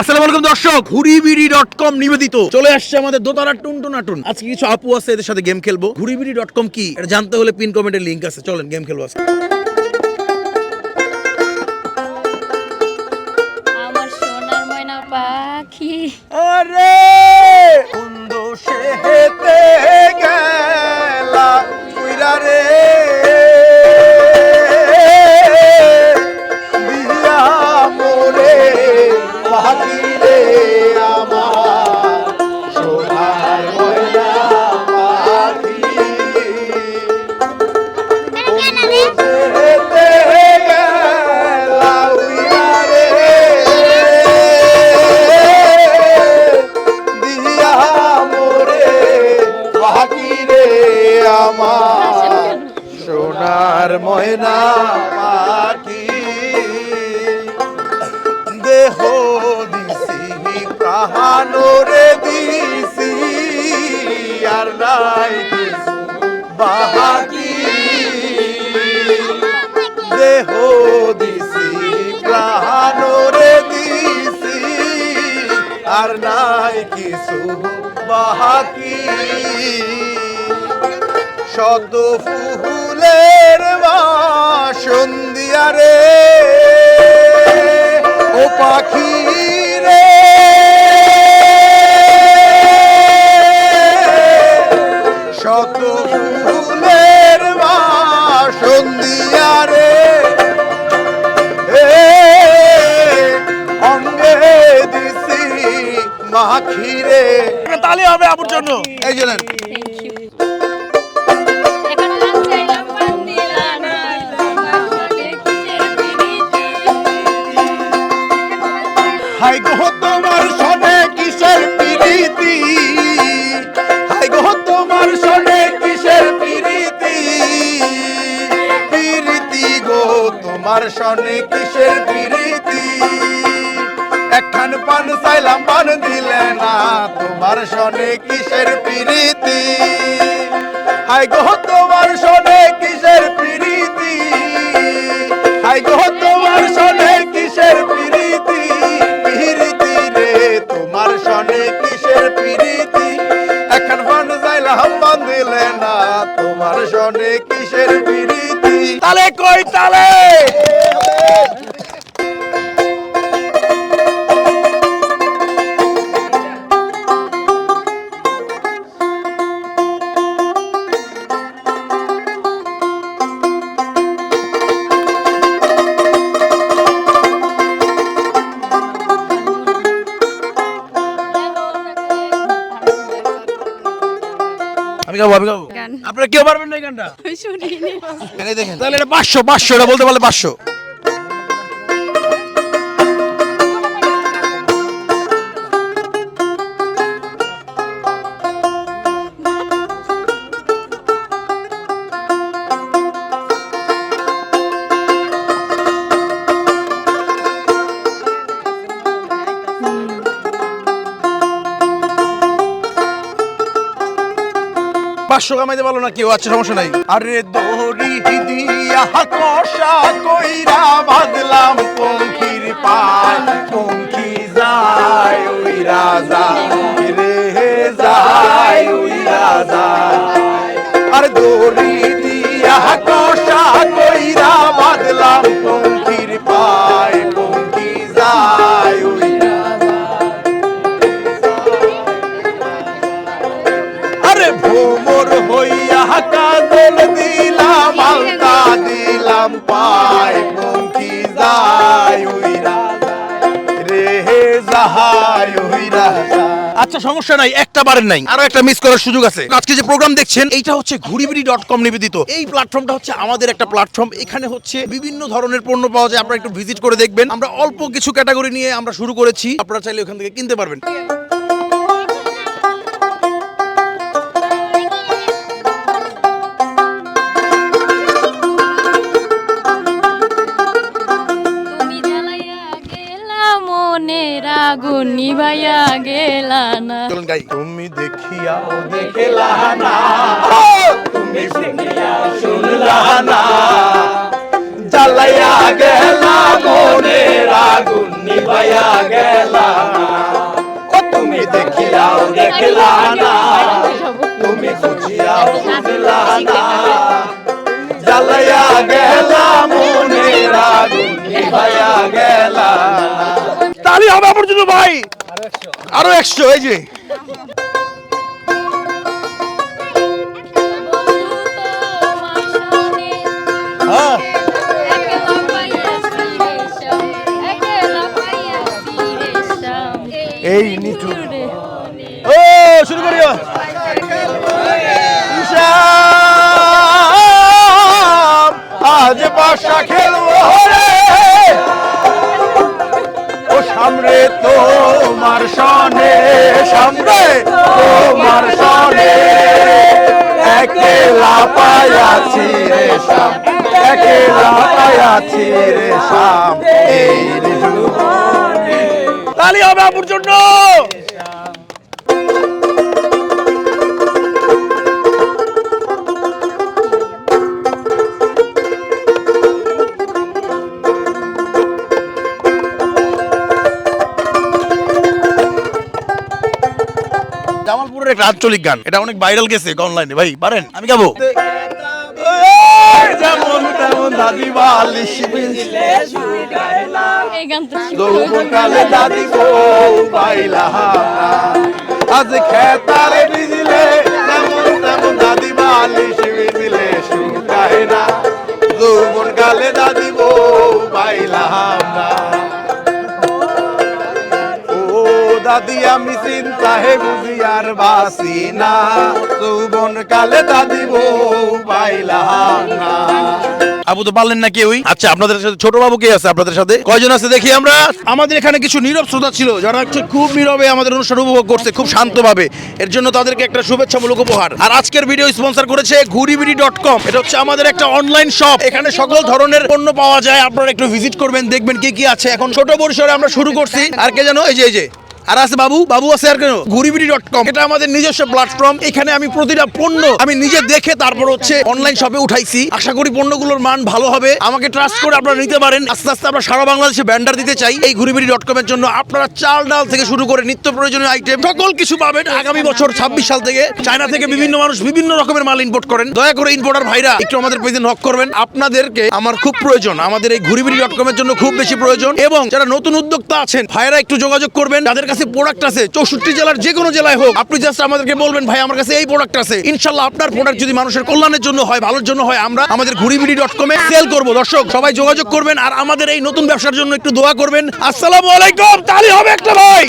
আসসালামু আলাইকুম দর্শক। ঘুরিবিড়ি ডট কম নিবেদিত। চলে আসছে আমাদের দোতারা টুনটু নাটুন আজকে কিছু আপু আছে এদের সাথে গেম খেলব। ঘুরিবিড়ি ডট কম কি? এটা জানতে হলে পিন কমেন্টের লিঙ্ক আছে। চলেন গেম খেলব আজকে। আমার সোনার ময়না পাখি। আরে! আর নাই কিছু বাহাকি। শত ফুলের বাসন্দিয়া রে ও পাখি মাখিরে। তালি হবে আপুর জন্য। এই জন্য হাই গো তোমার সনে কিসের পিরিতি? হাই গো তোমার সনে কিসের পিরিতি? পিরিতি গো তোমার সনে কিসের পিরিতি? একখান পান চাইলাম, পান দিলে না। তোমার সনে কিসের পিরিতি? হাই গো, তোমার সনে কিসের পিরিতি? হাই গো, তোমার সনে কিসের পিরিতি? পিরিতি রে, তোমার সনে কিসের পিরিতি? এখন ফান যাইলাম বান দিলে না। তোমার সনে কিসের পিরিতি? তালে কই তালে? আমি গাবো আমি গাবো। আপনারা কেউ পারবেন না এই গানটা? শুনিনি। তাহলে এটা পাঁচশো পাঁচশো এটা বলতে পারলে পাঁচশো। পাঁচশো কামাইতে পারল না কেউ আচ্ছা সমস্যা নাই। আরে দড়ি দিয়া কষা কইরা বাঁধলাম পঙ্খির পায়। পঙ্খি যায় ওই যায় আচ্ছা সমস্যা নাই, একটা বারের নাই। আরও একটা মিস করার সুযোগ আছে। আজকে যে প্রোগ্রাম দেখছেন, এইটা হচ্ছে ঘুরিবিড়ি ডট কম নিবেদিত। এই প্ল্যাটফর্মটা হচ্ছে আমাদের একটা প্ল্যাটফর্ম এখানে হচ্ছে বিভিন্ন ধরনের পণ্য পাওয়া যায়। আপনারা একটু ভিজিট করে দেখবেন। আমরা অল্প কিছু ক্যাটাগরি নিয়ে আমরা শুরু করেছি। আপনারা চাইলে ওখান থেকে কিনতে পারবেন। আগুন নিভাইয়া গেলা না। তুমি দেখিয়াও দেখেলা না। তুমি শুনিয়া শুনলা না। জ্বালাইয়া গেলা মনের আগুন নিভাইয়া গেলা না। তুমি দেখিয়াও দেখলা না। তুমি খুঁজিয়াও খুঁজলা না। হবে আমার জন্য ভাই। আরও একশো, এই যে। হ্যাঁ। এই নিচু। ও, শুরু করিও। আজ বাসা তোমার সনে সামনে, তোমার সনে একেলা পায়াছি রে শাম একেলা পায়াছি রে শাম এই তালি হবে আপুর জন্য। জামালপুরের একটা আঞ্চলিক গান। এটা অনেক ভাইরাল গেছে অনলাইনে ভাই পারেন আমি গাবো। যেমন তেমন দাদি বালিশ এই দাদি গো আজ খেতারে আমি চিন্তা হে বুঝি আর বাসি না যৌবন কালে দাদি বউ পাইলাম না। আবু তো পারলেন না কেউই আচ্ছা আপনাদের সাথে ছোট বাবু কে আছে আপনাদের সাথে? কয়জন আছে দেখি আমরা? আমাদের এখানে কিছু নীরব শ্রোতা ছিল, যারা হচ্ছে খুব নীরবে আমাদের অনুষ্ঠান উপভোগ করছে, খুব শান্তভাবে। এর জন্য তাদেরকে একটা শুভেচ্ছামূলক উপহার। আর আজকের ভিডিও স্পন্সর করেছে ঘুরিবিডি ডট কম এটা হচ্ছে আমাদের একটা অনলাইন শপ এখানে সকল ধরনের পণ্য পাওয়া যায়। আপনারা একটু ভিজিট করবেন, দেখবেন কি কি আছে। এখন ছোট পরিসরে আমরা শুরু করছি। আর কে জানো এই যে এই যে। আর আছে বাবু বাবু আছে আর কেন? ঘুরিবিডি ডট কম এটা আমাদের নিজস্ব প্ল্যাটফর্ম এখানে আমি প্রতিটা পণ্য আমি নিজে দেখে তারপর হচ্ছে অনলাইন শপে উঠাইছি। আশা করি পণ্যগুলোর মান ভালো হবে। আমাকে ট্রাস্ট করে আপনারা নিতে পারেন। আস্তে আস্তে আমরা সারা বাংলাদেশে ব্যান্ডার দিতে চাই। এই ঘুরিবিডি ডট কমের জন্য আপনারা চাল ডাল থেকে শুরু করে নিত্য প্রয়োজনীয় আইটেম সকল কিছু পাবেন আগামী বছর ছাব্বিশ সাল থেকে। চায়না থেকে বিভিন্ন মানুষ বিভিন্ন রকমের মাল ইম্পোর্ট করেন। দয়া করে ইম্পোর্টার ভাইরা, একটু আমাদের পেজে নক করবেন। আপনাদেরকে আমার খুব প্রয়োজন। আমাদের এই ঘুরিবিডি ডট কমের জন্য খুব বেশি প্রয়োজন। এবং যারা নতুন উদ্যোক্তা আছেন ভাইরা একটু যোগাযোগ করবেন। তাদের কাছে প্রোডাক্ট আছে, চৌষট্টি জেলার যে কোনো জেলায় হোক, আপনি জাস্ট আমাদেরকে বলবেন, ভাই, আমার কাছে এই প্রোডাক্ট আছে। ইনশাল্লাহ আপনার প্রোডাক্ট যদি মানুষের কল্যাণের জন্য হয়, ভালোর জন্য হয়, আমরা আমাদের ঘুরিবিডি ডট কমে সেল করব। দর্শক, সবাই যোগাযোগ করবেন, আর আমাদের এই নতুন ব্যবসার জন্য একটু দোয়া করবেন। আসসালামু আলাইকুম তাহলে হবে একটা ভাই!